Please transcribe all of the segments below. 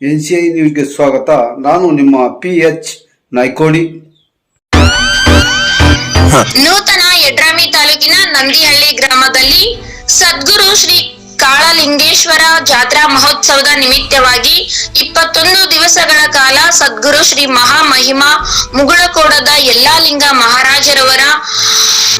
N C I ನ್ಯೂಸ್ಗೆ ಸ್ವಾಗತ. ನಾನು ನಿಮ್ಮ ಪಿ ಎಚ್ ನಾಯ್ಕೋಡಿ ನೂತನ ಯಡ್ರಾಮಿ ತಾಲೂಕಿನ ನಂದಿಹಳ್ಳಿ ಗ್ರಾಮದಲ್ಲಿ ಸದ್ಗುರು ಶ್ರೀ ಕಾಳಲಿಂಗೇಶ್ವರ ಜಾತ್ರಾ ಮಹೋತ್ಸವದ ನಿಮಿತ್ತವಾಗಿ ಇಪ್ಪತ್ತೊಂದು ದಿವಸಗಳ ಕಾಲ ಸದ್ಗುರು ಶ್ರೀ ಮಹಾಮಹಿಮಾ ಮುಗುಳಕೋಡದ ಯಲ್ಲಾಲಿಂಗ ಮಹಾರಾಜರವರ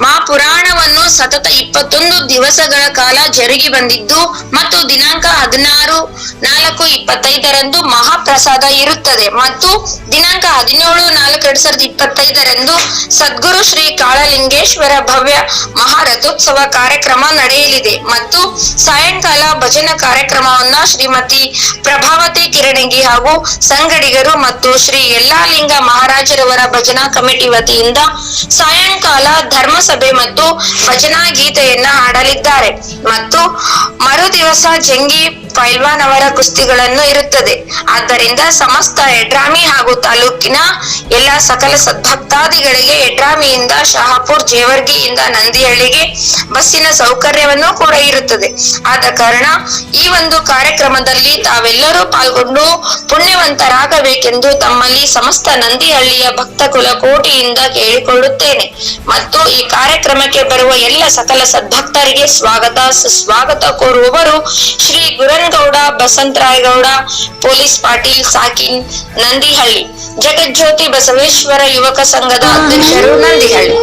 ಮಹಾಪುರಾಣವನ್ನು ಸತತ ಇಪ್ಪತ್ತೊಂದು ದಿವಸಗಳ ಕಾಲ ಜರುಗಿ ಬಂದಿದ್ದು ಮತ್ತು ದಿನಾಂಕ ಹದಿನಾರು ನಾಲ್ಕು ಇಪ್ಪತ್ತೈದರಂದು ಮಹಾಪ್ರಸಾದ ಇರುತ್ತದೆ. ಮತ್ತು ದಿನಾಂಕ ಹದಿನೇಳು ನಾಲ್ಕು ಎರಡ್ ಸಾವಿರದ ಇಪ್ಪತ್ತೈದರಂದು ಸದ್ಗುರು ಶ್ರೀ ಕಾಳಲಿಂಗೇಶ್ವರ ಭವ್ಯ ಮಹಾರಥೋತ್ಸವ ಕಾರ್ಯಕ್ರಮ ನಡೆಯಲಿದೆ. ಮತ್ತು ಸಾಯಂಕಾಲ ಭಜನಾ ಕಾರ್ಯಕ್ರಮವನ್ನ ಶ್ರೀಮತಿ ಪ್ರಭಾವತಿ ಕಿರಣಗಿ ಹಾಗೂ ಸಂಗಡಿಗರು ಮತ್ತು ಶ್ರೀ ಯಲ್ಲಾಲಿಂಗ ಮಹಾರಾಜರವರ ಭಜನಾ ಕಮಿಟಿ ವತಿಯಿಂದ ಸಾಯಂಕಾಲ ಧರ್ಮಸಭೆ ಮತ್ತು ಭಜನಾ ಗೀತೆಯನ್ನ ಹಾಡಲಿದ್ದಾರೆ. ಮತ್ತು ಮರು ದಿವಸ ಜಂಗಿ ಪೈಲ್ವಾನ್ ಅವರ ಕುಸ್ತಿಗಳನ್ನು ಇರುತ್ತದೆ. ಆದ್ದರಿಂದ ಸಮಸ್ತ ಎಡ್ರಾಮಿ ಹಾಗೂ ತಾಲೂಕಿನ ಎಲ್ಲ ಸಕಲ ಸದ್ಭಕ್ತಾದಿಗಳಿಗೆ ಎಡ್ರಾಮಿಯಿಂದ ಶಹಾಪುರ್, ಜೇವರ್ಗಿಯಿಂದ ನಂದಿಹಳ್ಳಿಗೆ ಬಸ್ಸಿನ ಸೌಕರ್ಯವನ್ನು ಕೂಡ ಇರುತ್ತದೆ. ಆದ ಕಾರಣ ಈ ಒಂದು ಕಾರ್ಯಕ್ರಮದಲ್ಲಿ ತಾವೆಲ್ಲರೂ ಪಾಲ್ಗೊಂಡು ಪುಣ್ಯವಂತರಾಗಬೇಕೆಂದು ತಮ್ಮಲ್ಲಿ ಸಮಸ್ತ ನಂದಿಹಳ್ಳಿಯ ಭಕ್ತ ಕುಲ ಕೋಟಿಯಿಂದ ಕೇಳಿಕೊಳ್ಳುತ್ತೇನೆ. ಮತ್ತು ಈ ಕಾರ್ಯಕ್ರಮಕ್ಕೆ ಬರುವ ಎಲ್ಲ ಸಕಲ ಸದ್ಭಕ್ತರಿಗೆ ಸ್ವಾಗತ, ಸುಸ್ವಾಗತ ಕೋರುವವರು ಗುರನ್ಗೌಡ ಬಸಂತರಾಯಗೌಡ ಪೊಲೀಸ್ ಪಾಟೀಲ್ ಸಾಕಿನ್ ನಂದಿಹಳ್ಳಿ. ಜಗಜ್ಯೋತಿ ಬಸವೇಶ್ವರ ಯುವಕ ಸಂಘದ ಅಧ್ಯಕ್ಷರು ನಂದಿಹಳ್ಳಿ.